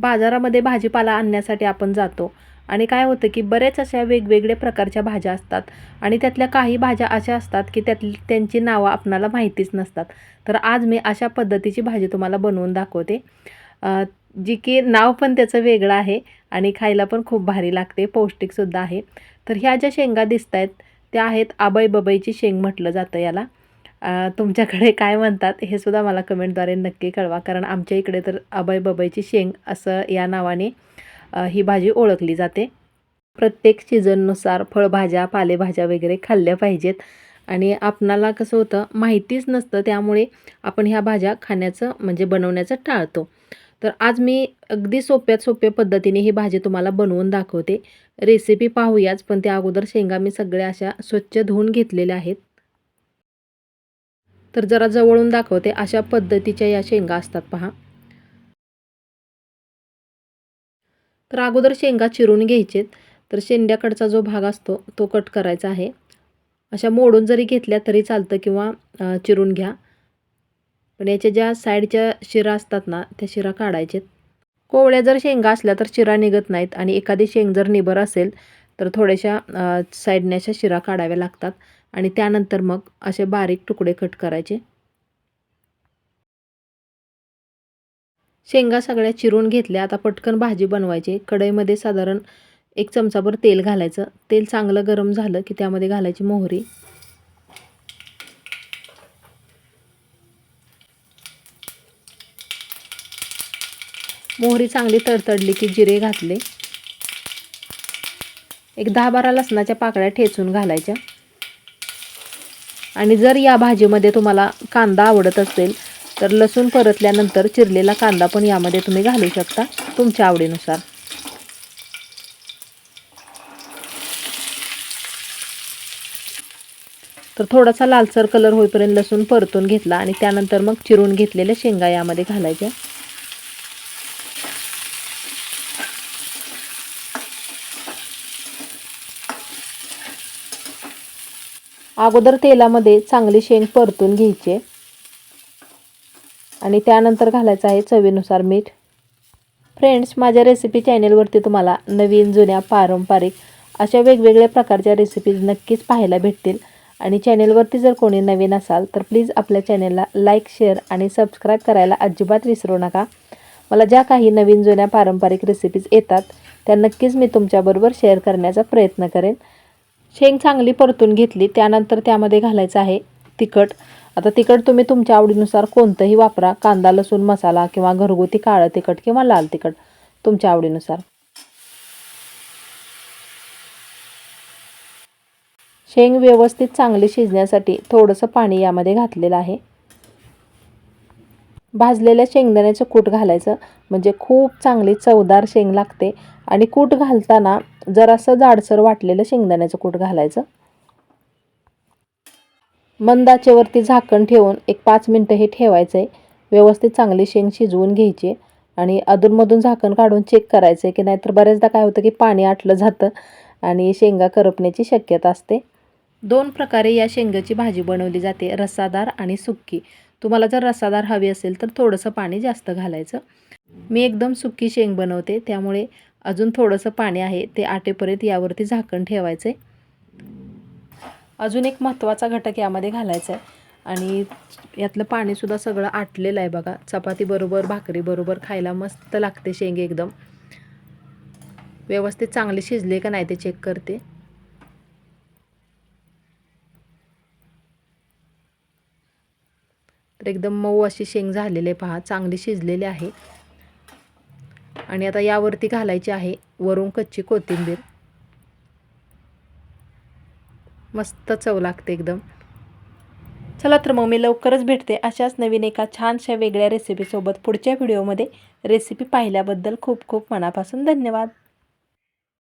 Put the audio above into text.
बाजारामध्ये भाजीपाला आणण्यासाठी आपण जातो. आणि काय होतं की बऱ्याच अशा वेगवेगळ्या प्रकारच्या भाज्या असतात. आणि त्यातल्या काही भाज्या अशा असतात की त्यातली त्यांची नावं आपणाला माहितीच नसतात. तर आज मी अशा पद्धतीची भाजी तुम्हाला बनवून दाखवते. जी की नाव पण त्याचं वेगळं आहे आणि खायला पण खूप भारी लागते पौष्टिकसुद्धा आहे. तर ह्या ज्या शेंगा दिसत आहेत त्या आहेत आबई बबईची शेंग म्हटलं जातं याला. तुमच्याकडे काय म्हणतात हे सुद्धा मला कमेंटद्वारे नक्की कळवा. कारण आमच्या इकडे तर आबाई बबईची शेंग असं या नावाने ही भाजी ओळखली जाते. प्रत्येक सीझननुसार फळभाज्या पालेभाज्या वगैरे खाल्ल्या पाहिजेत. आणि आपणाला कसं होतं माहितीच नसतं त्यामुळे आपण ह्या भाज्या खाण्याचं म्हणजे बनवण्याचं टाळतो. तर आज मी अगदी सोप्यात सोप्या पद्धतीने ही भाजी तुम्हाला बनवून दाखवते. रेसिपी पाहूयाच पण त्या अगोदर शेंगा मी सगळ्या अशा स्वच्छ धुवून घेतलेल्या आहेत. तर जरा जवळून दाखवते अशा पद्धतीच्या या शेंगा असतात पहा. तर अगोदर शेंगा चिरून घ्यायचेत तर शेंड्याकडचा जो भाग असतो तो कट करायचा आहे. अशा मोडून जरी घेतल्या तरी चालतं किंवा चिरून घ्या. पण याच्या ज्या साईडच्या शिरा असतात ना त्या शिरा काढायचेत. कोवळ्या जर शेंगा असल्या तर शिरा निघत नाहीत आणि एखादी शेंग जर निबर असेल तर थोड्याशा साईडने अशा शिरा काढाव्या लागतात. आणि त्यानंतर मग असे बारीक तुकडे कट करायचे. शेंगा सगळ्या चिरून घेतल्या. आता पटकन भाजी बनवायची. कढईमध्ये साधारण एक चमचाभर तेल घालायचं. तेल चांगलं गरम झालं की त्यामध्ये घालायची मोहरी. मोहरी चांगली तडतडली की जिरे घातले. एक दहा बारा लसणाच्या पाकळ्या ठेचून घालायच्या. आणि जर या भाजीमध्ये तुम्हाला कांदा आवडत असेल तर लसूण परतल्यानंतर चिरलेला कांदा पण यामध्ये तुम्ही घालू शकता तुमच्या आवडीनुसार. तर थोडासा लालसर कलर होईपर्यंत लसूण परतून घेतला आणि त्यानंतर मग चिरून घेतलेल्या शेंगा यामध्ये घालायच्या. अगोदर तेलामध्ये चांगली शेंग परतून घ्यायचे. आणि त्यानंतर घालायचं आहे चवीनुसार मीठ. फ्रेंड्स माझ्या रेसिपी चॅनेलवरती तुम्हाला नवीन जुन्या पारंपरिक अशा वेगवेगळ्या प्रकारच्या रेसिपीज नक्कीच पाहायला भेटतील. आणि चॅनेलवरती जर कोणी नवीन असाल तर प्लीज आपल्या चॅनेलला लाईक शेअर आणि सबस्क्राईब करायला अजिबात विसरू नका. मला ज्या काही नवीन जुन्या पारंपरिक रेसिपीज येतात त्या नक्कीच मी तुमच्याबरोबर शेअर करण्याचा प्रयत्न करेन. शेंग चांगली परतून घेतली त्यानंतर त्यामध्ये घालायचं आहे तिखट. आता तिखट तुम्ही तुमच्या आवडीनुसार कोणतंही वापरा. कांदा लसूण मसाला किंवा घरगुती काळं तिखट किंवा लाल तिखट तुमच्या आवडीनुसार. शेंग व्यवस्थित चांगली शिजण्यासाठी थोडंसं पाणी यामध्ये घातलेलं आहे. भाजलेल्या शेंगदाण्याचं कूट घालायचं. म्हणजे खूप चांगली चवदार शेंग लागते. आणि कूट घालताना जरासं जाडसर वाटलेलं शेंगदाण्याचं कूट घालायचं. मंदाचेवरती झाकण ठेवून एक पाच मिनटं हे ठेवायचं आहे व्यवस्थित चांगली शेंग शिजवून घ्यायची. आणि अधूनमधून झाकण काढून चेक करायचं आहे की नाहीतर बऱ्याचदा काय होतं की पाणी आटलं जातं आणि शेंगा करपण्याची शक्यता असते. दोन प्रकारे या शेंगाची भाजी बनवली जाते. रसादार आणि सुक्की. तुम्हाला जर रसादार हवी असेल तर थोडंसं पाणी जास्त घालायचं. मी एकदम सुक्की शेंग बनवते त्यामुळे अजून थोडंसं पाणी आहे ते आटेपर्यंत यावरती झाकण ठेवायचं आहे अजून एक महत्त्वाचा घटक यामध्ये घालायचा आहे आणि यातलं पाणीसुद्धा सगळं आटलेलं आहे बघा. चपातीबरोबर भाकरीबरोबर खायला मस्त लागते शेंग एकदम. व्यवस्थित चांगले शिजले का नाही ते चेक करते. तर एकदम मऊ अशी शेंग झालेली आहे पहा चांगली शिजलेली आहे. आणि आता यावरती घालायची आहे वरून कच्ची कोथिंबीर. मस्त चव लागते एकदम. चला तर मग मी लवकरच भेटते अशाच नवीन एका छानशा वेगळ्या रेसिपीसोबत पुढच्या व्हिडिओमध्ये रेसिपी पाहिल्याबद्दल खूप खूप मनापासून धन्यवाद.